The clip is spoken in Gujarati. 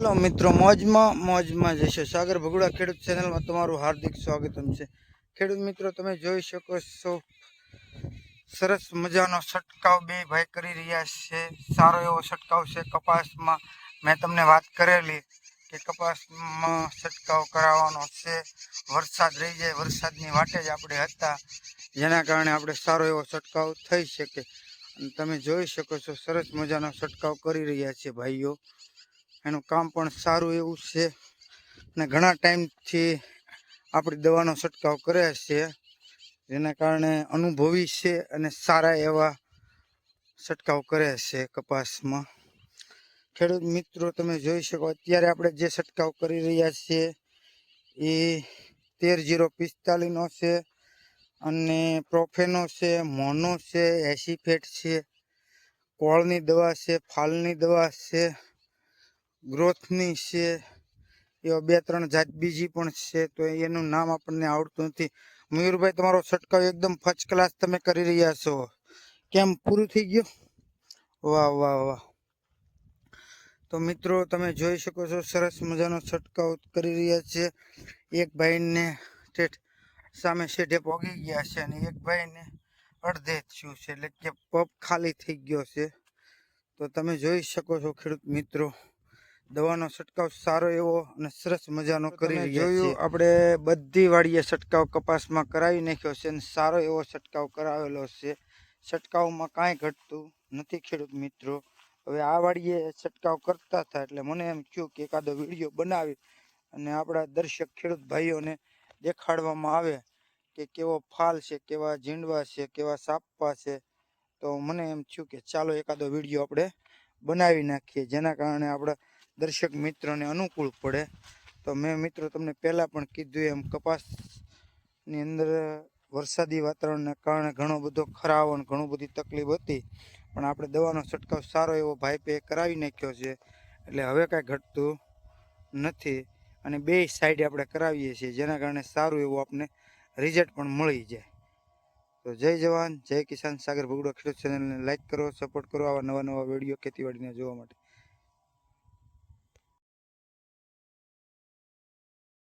હેલો મિત્રો, મોજમાં મોજમાં જશે સાગર ભગુડા ખેડૂત ચેનલમાં તમારું હાર્દિક સ્વાગતમ છે. ખેડૂત મિત્રો, તમે જોઈ શકો છો, સરસ મજાનો છંટકાવ બે ભાઈ કરી રહ્યા છે. સારો એવો છંટકાવ છે કપાસમાં. મેં તમને વાત કરેલી કે કપાસમાં છંટકાવ કરાવવાનો છે. વરસાદ રહી જાય, વરસાદની વાટે જ આપણે હતા, જેના કારણે આપણે સારો એવો છંટકાવ થઈ શકે. અને તમે જોઈ શકો છો, સરસ મજાનો છંટકાવ કરી રહ્યા છે ભાઈઓ. એનું કામ પણ સારું એવું છે. અને ઘણા ટાઈમથી આપણી દવાનો છંટકાવ કરે છે. જેના કારણે અનુભવી છે અને સારા એવા છંટકાવ કરે છે કપાસમાં. ખેડૂત મિત્રો, તમે જોઈ શકો અત્યારે આપણે જે છંટકાવ કરી રહ્યા છીએ એ તેર જીરો પિસ્તાલીસનો છે અને પ્રોફેનો છે, મોનો છે એસીફેટ છે, કોળની દવા છે, ફાલની દવા છે. ગ્રોથની છે એવા બે ત્રણ જાત બીજી પણ છે, તો એનું નામ આપણને આવડતું નથી. મયુરભાઈ, તમારો છંટકાવ એકદમ ફર્સ્ટ ક્લાસ તમે કરી રહ્યા છો. કેમ, પૂરું થઈ ગયું? વાહ વાહ વાહ. તો મિત્રો, તમે જોઈ શકો છો, સરસ મજાનો છંટકાવ કરી રહ્યા છે. એક ભાઈને ઠેઠ સામે શેઢે પોગી ગયા છે અને એક ભાઈને અડધે થયું છે, એટલે કે પપ ખાલી થઈ ગયો છે. તો તમે જોઈ શકો છો ખેડૂત મિત્રો દવાનો છંટકાવ સારો એવો અને સરસ મજાનો કરી જોયું આપણે બધી વાડીએ છંટકાવ કપાસમાં કરાવી નાખ્યો છે અને સારો એવો છંટકાવ કરાવેલો છે. છંટકાવમાં કાંઈ ઘટતું નથી ખેડૂત મિત્રો. હવે આ વાડીએ છંટકાવ કરતા હતા એટલે મને એમ થયું કે એકાદો વીડિયો બનાવી અને આપણા દર્શક ખેડૂત ભાઈઓને દેખાડવામાં આવે કે કેવો ફાલ છે કેવા ઝીંડવા છે કેવા સાપવા છે. તો મને એમ થયું કે ચાલો એકાદો વીડિયો આપણે બનાવી નાખીએ. જેના કારણે આપણા દર્શક મિત્રોને અનુકૂળ પડે. તો મેં મિત્રો તમને પહેલાં પણ કીધું એમ, કપાસની અંદર વરસાદી વાતાવરણને કારણે ઘણો બધો ખરાવ અને ઘણું બધી તકલીફ હતી. પણ આપણે દવાનો છંટકાવ સારો એવો ભાઈપે કરાવી નાખ્યો છે. એટલે હવે કાંઈ ઘટતું નથી અને બે સાઈડ આપણે કરાવીએ છીએ, જેના કારણે સારું એવું આપણે રિઝલ્ટ પણ મળી જાય. તો જય જવાન, જય કિસાન સાગર ભગડો ખેડૂત ચેનલને લાઈક કરો સપોર્ટ કરો આવા નવા નવા વીડિયો ખેતીવાડીને જોવા માટે.